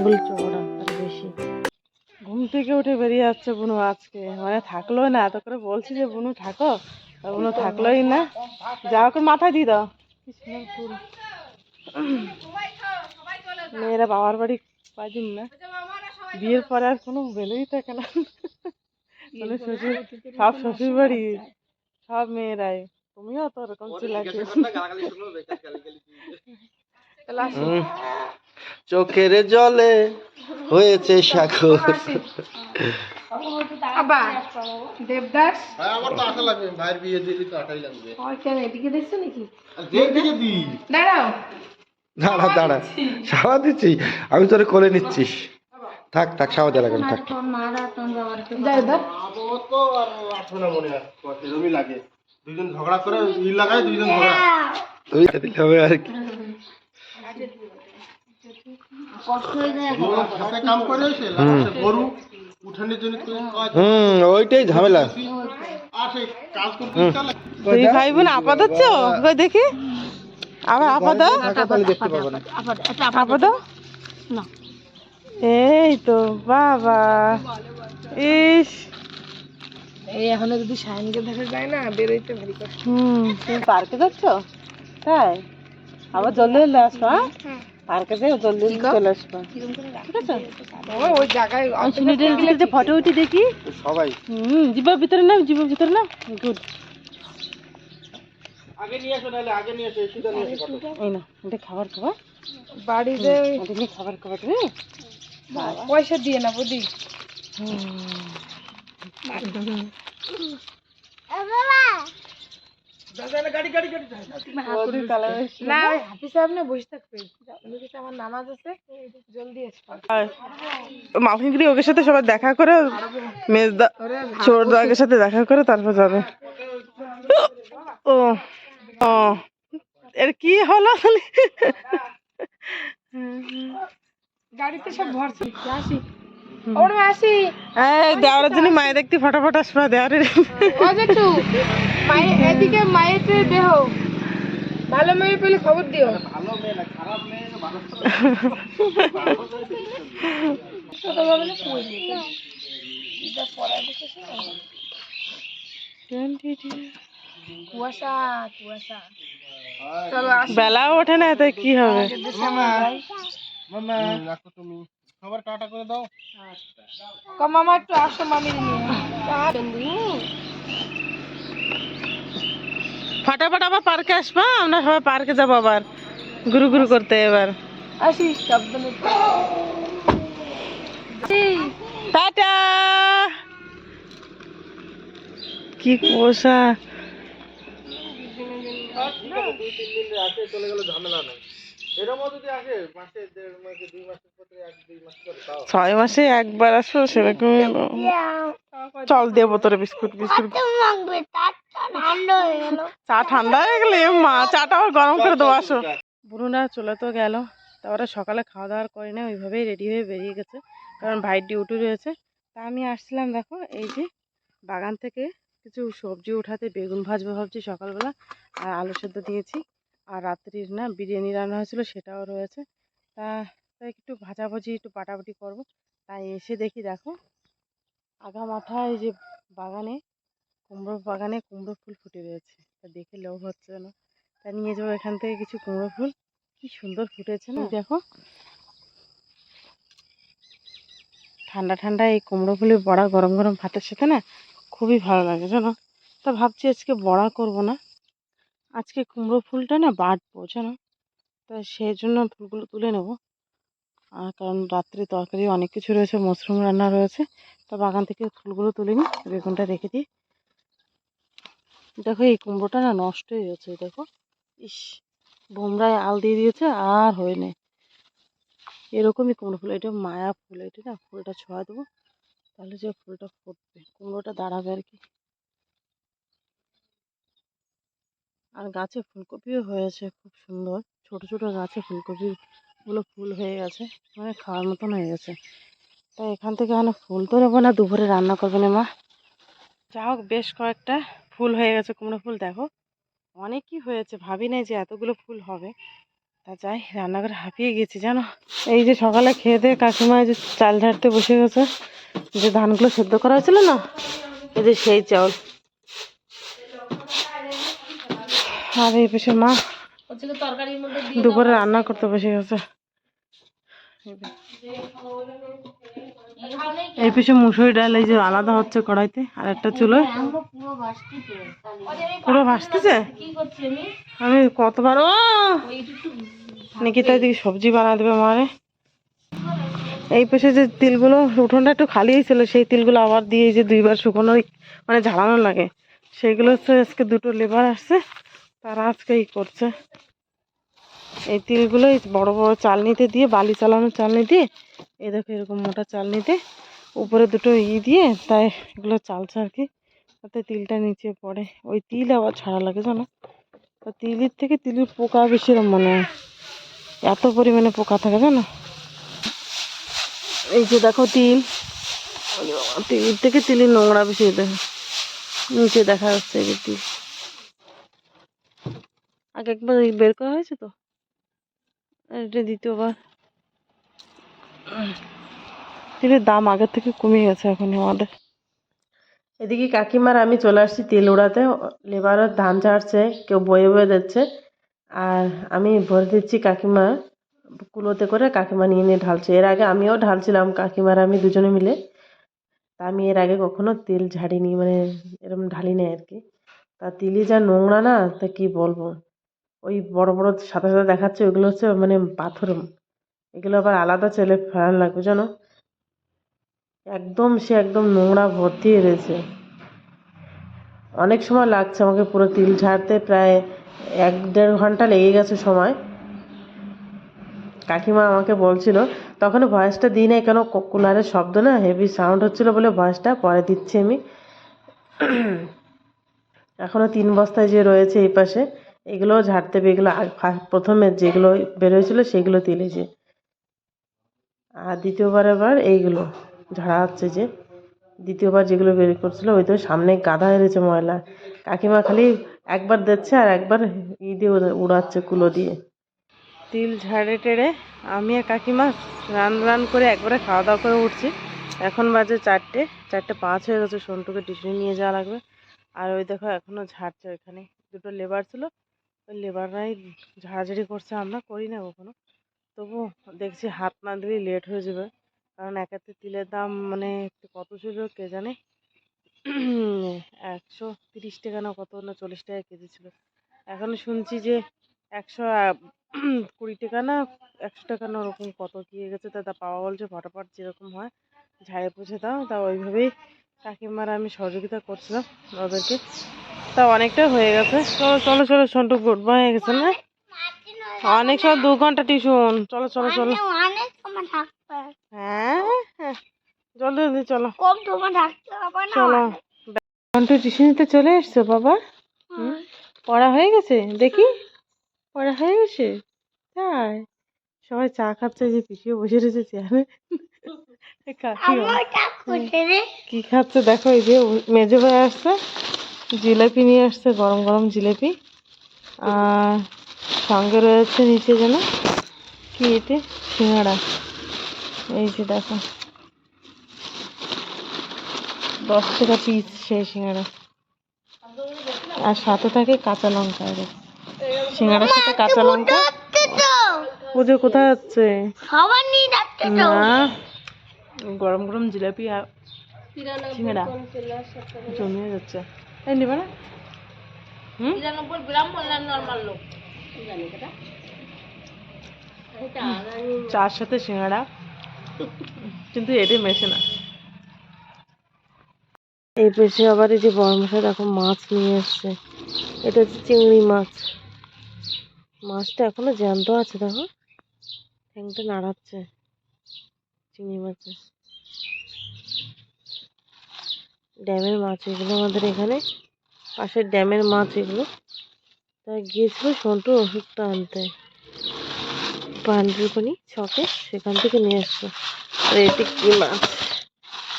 আঙ্গুল চওড়া আর বেশি। ঘুম থেকে উঠে বেরিয়ে যাচ্ছে বুনু আজকে। মানে থাকল না এত করে বলছি যে বুনু থাকো। বুনু থাকলোই না। যা ওকে মাথায় দিয়ে দাও। মেয়েরা বাবার বাড়ি পাইদিন না। বিয়ের পরে আর কোনো বেলুই থাকে না। মানে শ্বশুর সব শ্বশুর বাড়ি সব মেয়েরাই। তুমিও তো ওরকম হুম। চোখের জলে হয়েছে সাগর। আবার দেবদাস। আমার তো আশা লাগবে ভাইয়ের বিয়ে দিলি তো আটাই লাগবে। আর কেন এদিকে দেখছ নাকি? যেদিকে দি। দাঁড়াও। দাঁড়া দাঁড়া। সাওয়া দিচ্ছি। আমি তোরে কোলে নিচ্ছিস। থাক থাক সাওয়া দেওয়া লাগবে থাক। যাই দাও আবো তো আর আসবে না মনে হয়। এরকমই লাগে। দুইজন ঝগড়া করে ই লাগায় দুইজন ঝগড়া। দিতে হবে আর কি। ঝামেলা বোন আপা দিচ্ছ দেখি আবার আপা দাও না এই তো বাবা ইস এই এখনও যদি শাইনকে দেখা যায় না বেরোইতে ভারী কষ্ট হুম তুমি পার্কে যাচ্ছ তাই আবার জলদি জলদি আসবা হ্যাঁ? পার্কে যাও জলদি জলদি চলে আসবা। ঠিক আছে? ওই জায়গায় যে ফটো উঠি দেখি? সবাই। হুম জিবার ভিতরে না জিবার ভিতরে না গুড আগে নিয়ে এসো নাহলে আগে নিয়ে এসো সিধা নিয়ে এসো এই না এটা খাবার খাবার। বাড়িতে ওই এটা নিয়ে খাবার খাবার তুমি পয়সা দিয়ে না বুঝি? হাতুড়ি তালা না হাফিজ সাহেব না বসে থাকবে। আমার নামাজ আছে জলদি আসবে ওকে সাথে সবাই দেখা করে মেজদা সাথে দেখা করে তারপর যাবে। ও ও এর কি হলো? গাড়িতে সব ভরছে। আসি। ওর আসি। এই দেওয়ারের জন্য মায়ের দেখতে ফটাফট আসবা দেওয়ারের মায়ের এদিকে মায়ের দেহ। ভালো মেয়ে পেলে খবর দিও। কুয়াশা কুয়াশা। চলো বেলাও ওঠে না তাই কি হবে? মামা রাখো তুমি। খাবার টাটা করে দাও। মামা একটু আসো মামি নিয়ে। ফটাফট আবার পার্কে আসবা আমরা সবাই পার্কে যাব আবার গুরু গুরু করতে এবার আসি টাটা কি কুয়াশা আসে চলে গেলে ঝামেলা নাই এরকম যদি আসে মাসে দেড় মাসে দুই মাসের পরে এক দুই মাস করে তাও ছয় মাসে একবার আসো সেরকম চল দেবো তোর বিস্কুট বিস্কুট চা ঠান্ডা হয়ে গেলে মা চাটা আবার গরম করে দেবো আসো। বুনুরা চলে তো গেল তারপরে সকালে খাওয়া দাওয়া করে না ওইভাবেই রেডি হয়ে বেরিয়ে গেছে কারণ ভাইয়ের ডিউটি রয়েছে। তা আমি আসছিলাম দেখো এই যে বাগান থেকে কিছু সবজি উঠাতে বেগুন ভাজবো ভাবছি সকালবেলা আর আলু সেদ্ধ দিয়েছি আর রাত্রির না বিরিয়ানি রান্না হয়েছিল সেটাও রয়েছে। তা তাই একটু ভাজাভাজি একটু বাটাবাটি করব তাই এসে দেখি দেখো আগা মাথায় এই যে বাগানে কুমড়ো বাগানে কুমড়ো ফুল ফুটে রয়েছে। তা দেখে লোভ হচ্ছে না। তা নিয়ে যাব এখান থেকে কিছু কুমড়ো ফুল। কি সুন্দর ফুটেছে না? দেখো। ঠান্ডা ঠান্ডা এই কুমড়ো ফুলের বড়া গরম গরম ভাতের সাথে না খুবই ভালো লাগে জানো? তা ভাবছি আজকে বড়া করব না। আজকে কুমড়ো ফুলটা না বাটবো জানো? তা সেই জন্য ফুলগুলো তুলে নেব। আর কারণ রাত্রে তরকারি অনেক কিছু রয়েছে মশরুম রান্না রয়েছে। তা বাগান থেকে ফুলগুলো তুলে নিই বেগুনটা রেখে দিই। দেখো এই কুমড়োটা না নষ্ট হয়ে গেছে দেখো। ইস, বোমরায় আল দিয়ে দিয়েছে, আর হয় না এরকমই কুমড়ো ফুল, এটা মায়া ফুল, এটা না ফুলটা ছোঁয়া দেবো, তাহলে যে ফুলটা ফুটবে। কুমড়োটা দাঁড়াবে আর কি। আর গাছে ফুলকপিও হয়েছে, খুব সুন্দর। ছোট ছোট গাছে ফুলকপি গুলো ফুল হয়ে গেছে মানে খাওয়ার মতন হয়ে গেছে। তাই এখান থেকে মানে ফুল তো নেব না, দুপুরে রান্না করবে না মা। যা হোক বেশ কয়েকটা ফুল হয়ে গেছে, কুমড়ো ফুল দেখো। অনেকই হয়েছে, ভাবি নাই যে এতগুলো ফুল হবে। তা যাই, রান্নাঘরে হাঁপিয়ে গেছি, জানো? এই যে সকালে খেয়ে দিয়ে কাকিমা যে চাল ঝাড়তে বসে গেছে, যে ধানগুলো সেদ্ধ করা হয়েছিল না, এই যে সেই চাউল। আর এই পেশে মা দুপুরে রান্না করতে বসে গেছে। এই পিসে মুসুরি ডাল এই যে আলাদা হচ্ছে কড়াইতে আর একটা চুলোয় পুরো ভাসতেছে? আমি? কতবার ও! নিকিতা দিকে সবজি বানা দেবে মারে। এই পাশে যে তিলগুলো উঠোনটা একটু খালি ছিল সেই তিলগুলো আবার দিয়ে যে দুইবার শুকনো মানে ঝাড়ানো লাগে। সেইগুলো হচ্ছে আজকে দুটো লেবার আসছে তারা আজকে এই করছে। এই তিলগুলো এই বড় বড় চালনিতে দিয়ে, বালি চালানো চালনি দিয়ে এই দেখো এরকম মোটা চালনিতে উপরে দুটো ই দিয়ে তাই এগুলো চালছে আর কি। তাতে তিলটা নিচে পড়ে। ওই তিল আবার ছাড়া লাগে জানো? তো তিলের থেকে তিলের পোকা বেশি মনে হয়। এত পরিমাণে পোকা থাকে জানো? এই যে দেখো তিল। তিলের থেকে তিলের নোংরা বেশি দেখো নিচে দেখা যাচ্ছে এই যে তিল। আগে একবার বের করা হয়েছে তো? এটা দ্বিতীয়বার তেলের দাম আগের থেকে কমে গেছে এখন আমাদের। এদিকে কাকিমার আমি চলে আসছি তেল উড়াতে। লেবারও ধান ঝাড়ছে, কেউ বয়ে বয়ে দিচ্ছে। আর আমি ভরে দিচ্ছি কাকিমা কুলোতে করে কাকিমা নিয়ে নিয়ে ঢালছে। এর আগে আমিও ঢালছিলাম, কাকিমার আমি দুজনে মিলে। তা আমি এর আগে কখনো তেল ঝাড়িনি মানে এরকম ঢালিনি আর কি। তা তিলি যা নোংরা না, তা কি বলব? ওই বড় বড় সাদা সাদা দেখাচ্ছে ওগুলো হচ্ছে মানে পাথর। এগুলো আবার আলাদা চেলে ফেলান লাগবে, জানো? একদম সে একদম নোংরা ভর্তি রয়েছে। অনেক সময় লাগছে আমাকে পুরো তিল ঝাড়তে, প্রায় এক দেড় ঘণ্টা লেগে গেছে সময়। কাকিমা আমাকে বলছিল, তখন ভয়েসটা দিই নাই কেন? কুলারের শব্দ না, হেভি সাউন্ড হচ্ছিল বলে ভয়েসটা পরে দিচ্ছি আমি। এখনও তিন বস্তায় যে রয়েছে এই পাশে এগুলো ঝাড়তে হবে, এগুলো প্রথমে যেগুলো বেরোয়েছিল সেগুলো তিলেছে আর দ্বিতীয়বার এবার এইগুলো ঝাড়া হচ্ছে যে, দ্বিতীয়বার যেগুলো বের করছিল ওই তো সামনে গাদা হয়েছে ময়লা। কাকিমা খালি একবার দিচ্ছে আর একবার ই দিয়ে উড়াচ্ছে কুলো দিয়ে। তিল ঝাড়ে টেড়ে আমি আর কাকিমা রান রান করে একবারে খাওয়া দাওয়া করে উঠছি। এখন বাজে চারটে চারটে পাঁচ হয়ে গেছে, সন্টুকে টিফিনে নিয়ে যাওয়া লাগবে। আর ওই দেখো এখনও ঝাড়ছে ওইখানে। দুটো লেবার ছিল ওই লেবাররাই ঝাড়াঝাড়ি করছে, আমরা করি না কখনো। তবু দেখছি হাত না দিলেই লেট হয়ে যাবে। কারণ একাতে তিলের দাম মানে কত ছিল কে জানে? একশো তিরিশ টাকা না কত না চল্লিশ টাকা কেজি ছিল। এখন শুনছি যে একশো, কুড়ি টাকা না একশো টাকা না ওরকম কত কি গেছে, তা পাওয়া বলছে ফটাফট যেরকম হয় ঝাড়ে পুছে দাও। তা ওইভাবেই কাকিমার আমি সহযোগিতা করছিলাম ওদেরকে। তা অনেকটা হয়ে গেছে। চলো চলো চলো সন্টু গুড বাই হয়ে গেছে না? অনেক সময় দু ঘণ্টা টিউশন। চলো চলো চলো। হয়। হ্যাঁ। জলদি জলদি চলো। চলো। সন্টু টিউশনিতে চলে এসছো বাবা? পড়া হয়ে গেছে? দেখি। পড়া হয়ে গেছে? তাই? সবাই চা খাচ্ছে যে পিছিয়ে বসে রয়েছে চেয়ারে। কি খাচ্ছে? দেখো এই যে মেজো ভাই আসছে। জিলেপি নিয়ে আসছে গরম গরম জিলেপি। আর সঙ্গে রয়েছে নিচে যেন কি এতে সিঙ্গাড়া। এই যে দেখো। দশ টাকা পিস সেই সিঙ্গাড়া। আর সাথে থাকে কাঁচা লঙ্কা। সিঙ্গাড়ার সাথে কাঁচা লঙ্কা। পুজো কোথায় যাচ্ছে? না। গরম গরম জিলাপি আর সিঙ্গাড়া। জমিয়ে যাচ্ছে। এই নেবে না হুম? নিরানব্বই গ্রাম বললাম নর্মাল লোক। চার সাথে সিঙ্গাড়া। কিন্তু এটি মেশে না। এই পেশে আবার এই যে বড় মশাই দেখো মাছ নিয়ে এসছে। এটা হচ্ছে চিংড়ি মাছ। মাছটা এখনও জ্যান্ত আছে দেখো। ঠ্যাংটা নাড়াচ্ছে চিংড়ি মাছের। ড্যামের মাছ এগুলো আমাদের এখানে। পাশের ড্যামের মাছ এগুলো। তাই গিয়েছিল সন্টুর ওষুধটা আনতে। পান্ডুরপানি ছকে সেখান থেকে নিয়ে আসলো। আর এটি কি মাছ?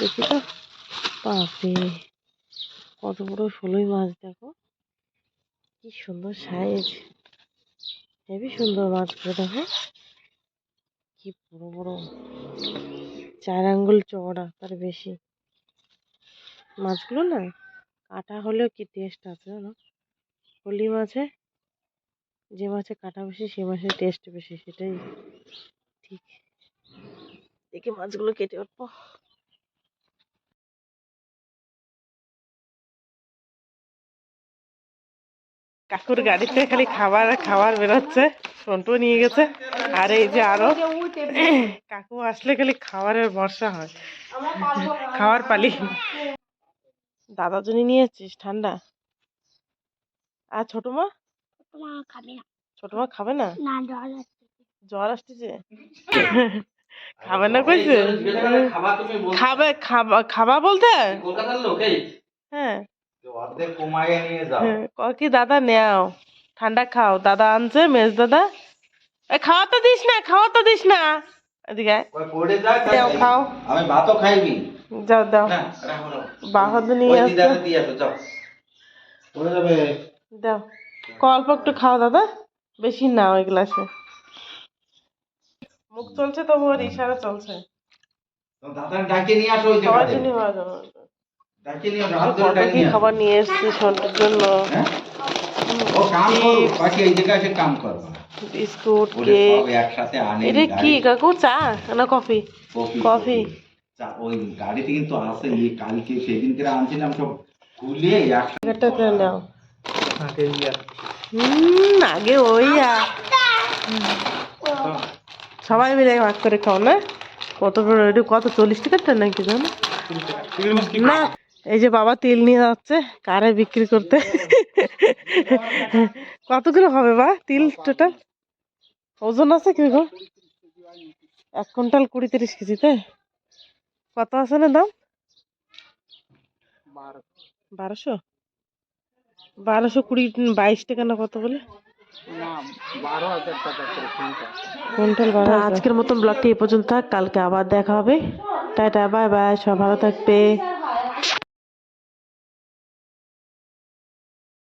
দেখি তো। পাপে কত বড় ষোলোই মাছ দেখো। কি সুন্দর সাইজ। হেবি সুন্দর মাছগুলো দেখো। কি বড় বড়। চার আঙ্গুল চওড়া, তার বেশি। মাছগুলো না কাটা হলেও কি টেস্ট আছে জানো? হোলি মাছে যে মাছে কাটা বেশি, সে মাছের টেস্ট বেশি, সেটাই ঠিক। দেখে মাছগুলো কেটে উঠবো। কাকুর গাড়িতে খালি খাবার খাবার বেরোচ্ছে, সন্টু নিয়ে গেছে। আর এই যে আরও কাকু আসলে খালি খাবারের বর্ষা হয়। খাবার পালি। দাদার জন্য নিয়ে এসছিস ঠান্ডা? আর ছোট মা? ছোট মা খাবে না? জ্বর আসতেছে? খাবে না কইছে? খাবে খাবা খাবা বলতে? কলকাতার লোক এই? হ্যাঁ। হ্যাঁ, কি দাদা নেও। ঠান্ডা খাও। দাদা আনছে মেজ দাদা। এ খাওয়া তো দিস না খাওয়া তো দিস না। এদিকে খাও। আমি ভাতও খাইনি। যাও দাও। বাহাদুর নিয়ে ওই দিয়ে আসো যাও। পড়ে যাবে। দাও। অল্প একটু খাও দাদা। বেশি না ওই গ্লাসে। মুখ চলছে তবু ওর ইশারা চলছে। তো ডাকে নিয়ে আসো ওই সবার জন্য। ডাকে নিয়ে কত কি খাবার নিয়ে এসছি সন্টুর জন্য? হ্যাঁ? ও কাম করো বাকি এই জায়গায় এসে কাম বিস্কুট কেক। এটা কি কাকু? চা না কফি? কফি। ওই গাড়িতে কিন্তু আছে এই কালকে সেদিনকে আনছিলাম সব খুলে একসাথে। করে নাও হুম আগে ওই সবাই মিলে ভাগ করে খাও না? কত এটা কত চল্লিশ টাকার নাকি জানো? না এই যে বাবা তেল নিয়ে যাচ্ছে কারে বিক্রি করতে? কত করে হবে বা তিল টোটাল? ওজন আছে কীরকম এক কুইন্টাল কুড়ি তিরিশ কেজিতে কত আছে না দাম? বারোশো। বারোশো? কুড়ি বাইশ টাকা না কত বলে? কুইন্টাল। বারো আজকের মতন ব্লগটি এ পর্যন্ত থাক কালকে আবার দেখা হবে। টাটা বাই বাই সব ভালো থাকবে।